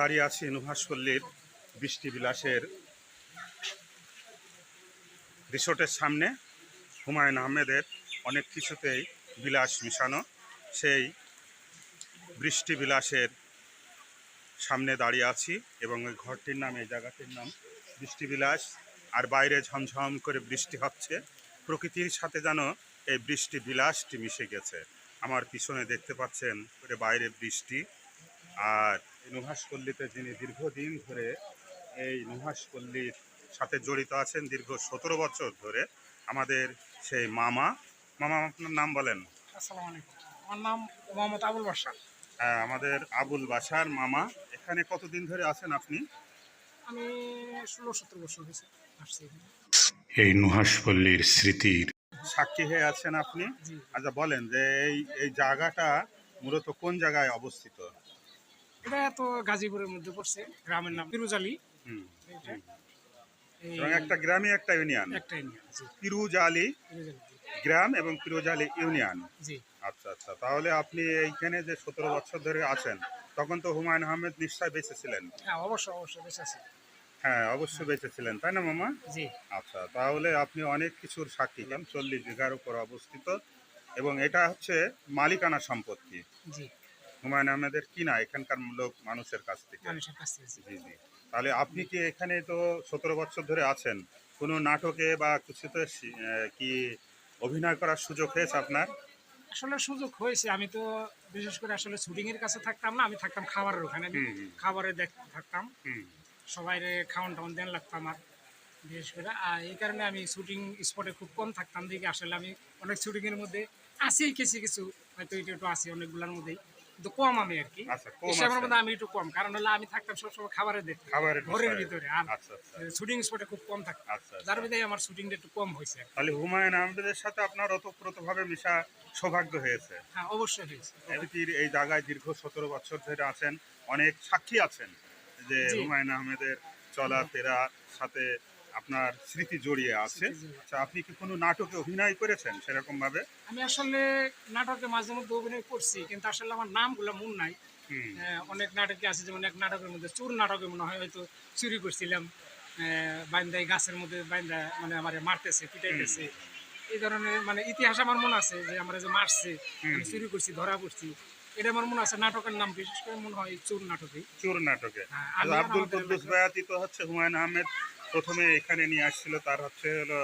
দাঁড়িয়ে আছি নুহাসপল্লীর বৃষ্টি বিলাসের রিসোর্টের সামনে। হুমায়ুন আহমেদের অনেক কিছুতেই বিলাস মিশানো, সেই বৃষ্টি বিলাসের সামনে দাঁড়িয়ে আছি এবং ওই ঘরটির নাম, এই জায়গাটির নাম বৃষ্টি বিলাস আর বাইরে ঝমঝম করে বৃষ্টি হচ্ছে। প্রকৃতির সাথে যেন এই বৃষ্টি বিলাসটি মিশে গেছে। আমার পিছনে দেখতে পাচ্ছেন বাইরে বৃষ্টি। আর এই নুহাসপল্লীতে যিনি দীর্ঘদিন ধরে এই নুহাসপল্লীর সাথে জড়িত আছেন দীর্ঘ সতেরো বছর ধরে আমাদের সেই মামা। মামা আপনার নাম বলেন? আসসালামু আলাইকুম। আমার নাম মোহাম্মদ আবুল বাসা হ্যাঁ আমাদের আবুল বাসার মামা। এখানে কতদিন ধরে আছেন আপনি? আমি ষোলো সতেরো বছর হয়েছে আসছি এই নুহাসপল্লীর স্মৃতির সাক্ষী হয়ে আছেন আপনি? আচ্ছা বলেন যে এই এই জায়গাটা মূলত কোন জায়গায় অবস্থিত? এটা তো গাজীপুরের মধ্যে পড়ছে গ্রামের নাম এবং একটা গ্রামে একটা ইউনিয়ন। একটা ইউনিয়ন পিরুজালি গ্রাম এবং পিরুজালি ইউনিয়ন। জি। আচ্ছা আচ্ছা। তাহলে আপনি এইখানে যে সতেরো বছর ধরে আছেন তখন তো হুমায়ুন আহমেদ নিশ্চয় বেঁচে ছিলেন। হ্যাঁ অবশ্যই অবশ্যই হ্যাঁ অবশ্যই বেঁচে ছিলেন তাই না মামা? জি। আচ্ছা তাহলে আপনি অনেক কিছুর সাক্ষী হলেন চল্লিশ বিঘার উপর অবস্থিত। এবং এটা হচ্ছে মালিকানা সম্পত্তি। জি। হুমায়ুন আহমেদের কিনা এখানকার লোক মানুষের কাছ থেকে। মানুষের কাছ থেকে। জি। জি। তাহলে আপনি কি এখানে তো সতেরো বছর ধরে আছেন। কোনো নাটকে বা কিছুতে কি অভিনয় করার সুযোগ হয়েছে আপনার? আসলে সুযোগ হয়েছে। আমি তো বিশেষ করে আসলে শুটিং এর কাছে থাকতাম না। আমি থাকতাম খাবারের ওখানে। খাবারে থাকতাম। সবাই খাওয়ান টাউন দেন লাগতো আমার বিশেষ করে। আর এই কারণে আমি শুটিং স্পটে খুব কম থাকতাম। দেখে আসলে আমি অনেক শুটিংয়ের মধ্যে আসি কিছু কিছু। হয়তো একটু একটু আসি অনেকগুলোর মধ্যেই। কম আমি আর কি। আচ্ছা হিসাবের মধ্যে আমি একটু কম। কারণ হলো আমি থাকতাম সবসময় খাবারের খাবারের ঘরের ভিতরে। আর আচ্ছা আচ্ছা। শুটিং স্পটে খুব কম থাকতাম। আচ্ছা আচ্ছা। যার আমার শুটিংটা একটু কম হয়েছে। তাহলে হুমায়ুন আহমেদের সাথে আপনার ওতপ্রোতভাবে মিশা সৌভাগ্য হয়েছে? হ্যাঁ অবশ্যই হয়েছে। এই জায়গায় দীর্ঘ সতেরো বছর ধরে আছেন অনেক সাক্ষী আছেন যে হুমায়ুন আহমেদের চলাফেরার সাথে আপনার স্মৃতি জড়িয়ে আছে। আচ্ছা আপনি কি কোনো নাটকে অভিনয় করেছেন সেরকম ভাবে আমি আসলে নাটকে মাঝে মধ্যে অভিনয় করছি কিন্তু আসলে আমার নামগুলো মন নাই। অনেক নাটকে আছে যেমন এক নাটকের মধ্যে চোর নাটকে মনে হয় হয়তো চুরি করছিলাম। বাইন্দাই গাছের মধ্যে বাইন্দা মানে আমার মারতেছে পিটাইতেছে। এই ধরনের মানে ইতিহাস আমার মনে আছে যে আমরা যে মারছে চুরি করছি ধরা পড়ছি এটা আমার মনে আছে নাটকের নাম বিশেষ করে মনে হয় চোর নাটকে। চোর নাটকে। হ্যাঁ, আচ্ছা, আব্দুল কুদ্দুস বায়াতি তো হচ্ছে হুমায়ুন আহমেদ প্রথমে এখানে নিয়ে আসছিল তার হচ্ছে হলো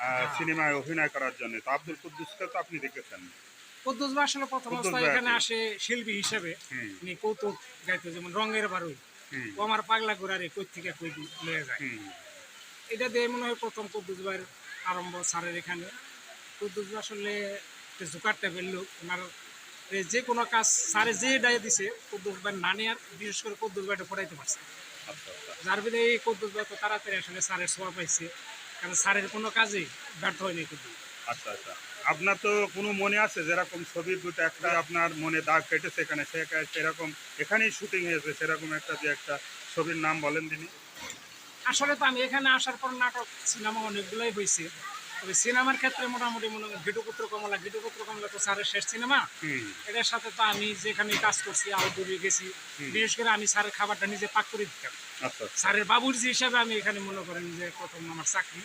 হ্যাঁ। সিনেমায় অভিনয় করার জন্য। তো আব্দুল কুদ্দুসকে তো আপনি দেখেছেন। কদ্দুস ভাই আসলে প্রথম অবস্থায় এখানে আসে শিল্পী হিসেবে। উনি কৌতুক গাইতো যেমন রঙের বারুই। ও আমার পাগলা ঘোরারে কই থেকে কই লয়ে যায়। এটা দিয়ে মনে হয় প্রথম কদ্দুস ভাইয়ের আরম্ভ স্যারের এখানে। কুদ্দুস আসলে জোকার টাইপের লোক ওনার যে কোনো কাজ স্যারে যে ডায়ে দিছে কদ্দুস ভাই নানি আর বিশেষ করে কদ্দুস ভাইটা পড়াইতে পারছে। আচ্ছা আচ্ছা। যার বিধে এই কদ্দুস ভাই তো তাড়াতাড়ি আসলে স্যারের সোয়া পাইছে কারণ স্যারের কোনো কাজেই ব্যর্থ হয়নি কদ্দুস আচ্ছা আচ্ছা। আপনার তো কোনো মনে আছে যেরকম ছবি দুটো একটা আপনার মনে দাগ কেটেছে এখানে? সেরকম এখানেই শুটিং হয়েছে সেরকম একটা যে একটা ছবির নাম বলেন তিনি। আসলে তো আমি এখানে আসার পর নাটক সিনেমা অনেকগুলোই হয়েছে সিনেমার ক্ষেত্রে মোটামুটি মনে হয় ঘিটুপুত্র কমলা ঘিটুপুত্র কমলা তো স্যারের শেষ সিনেমা। এটার সাথে তো আমি যেখানে কাজ করছি আউটডোরে গেছি। বিশেষ করে আমি স্যারের খাবারটা নিজে পাক করে দিতাম। আচ্ছা আচ্ছা। স্যারের বাবুর্জি হিসাবে আমি এখানে মনে করেন যে প্রথম আমার চাকরি।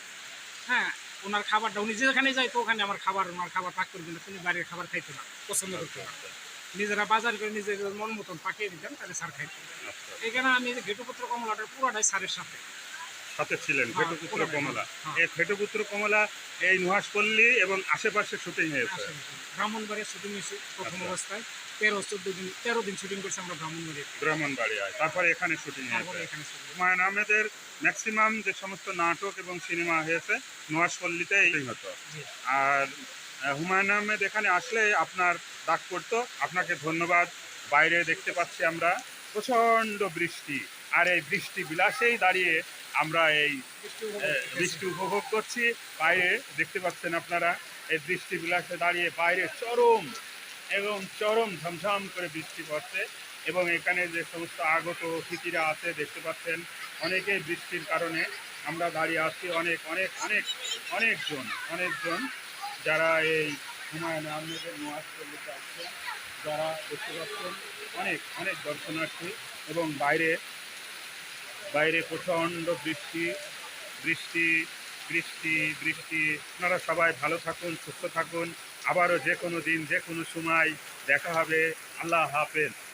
হ্যাঁ ওনার খাবারটা উনি যেখানে যাইতো ওখানে আমার খাবার ওনার খাবার পাক করে দিলে তিনি বাড়ির খাবার খাইতে না পছন্দ করতে না। নিজেরা বাজার করে নিজেদের মন মতন পাকিয়ে দিতাম তাহলে স্যার খাইতো। আচ্ছা এখানে আমি ঘেটুপুত্র কমলাটার পুরোটাই স্যারের সাথে। সাথে ছিলেন হ্যাঁ, ঘেটুপুত্র কমলা। হ্যাঁ। এই ঘেটুপুত্র কমলা এই নুহাসপল্লী এবং আশেপাশে শুটিং হয়েছে। ব্রাহ্মণবাড়িয়া শুটিং হয়েছে প্রথম আচ্ছা। অবস্থায়। তেরো চোদ্দ দিন তেরো দিন শুটিং করছি আমরা ব্রাহ্মণবাড়িয়া ব্রাহ্মণবাড়িয়ায় তারপরে এখানে শুটিং হয়েছে। হুমায়ুন আহমেদের ম্যাক্সিমাম যে সমস্ত নাটক এবং সিনেমা হয়েছে নুহাসপল্লীতেই হতো। আর হুমায়ুন আহমেদ এখানে আসলে আপনার ডাক পড়তো। আপনাকে ধন্যবাদ। বাইরে দেখতে পাচ্ছি আমরা প্রচণ্ড বৃষ্টি। আর এই বৃষ্টি বিলাসেই দাঁড়িয়ে আমরা এই বৃষ্টি উপভোগ করছি। বাইরে দেখতে পাচ্ছেন আপনারা, এই বৃষ্টি বিলাসে দাঁড়িয়ে বাইরে চরম এবং চরম ঝমঝম করে বৃষ্টি পড়ছে এবং এখানে যে সমস্ত আগত অতিথিরা আছে, দেখতে পাচ্ছেন, অনেকেই বৃষ্টির কারণে আমরা দাঁড়িয়ে আছি। অনেক অনেক অনেক, অনেকজন অনেকজন যারা এই হুমায়ুন আহমেদের নোয়াজ করতে আসছেন যারা দেখতে পাচ্ছেন, অনেক অনেক দর্শনার্থী এবং বাইরে বাইরে প্রচণ্ড বৃষ্টি বৃষ্টি বৃষ্টি বৃষ্টি। আপনারা সবাই ভালো থাকুন, সুস্থ থাকুন। আবারও যে কোনো দিন যে কোনো সময় দেখা হবে। আল্লাহ হাফেজ।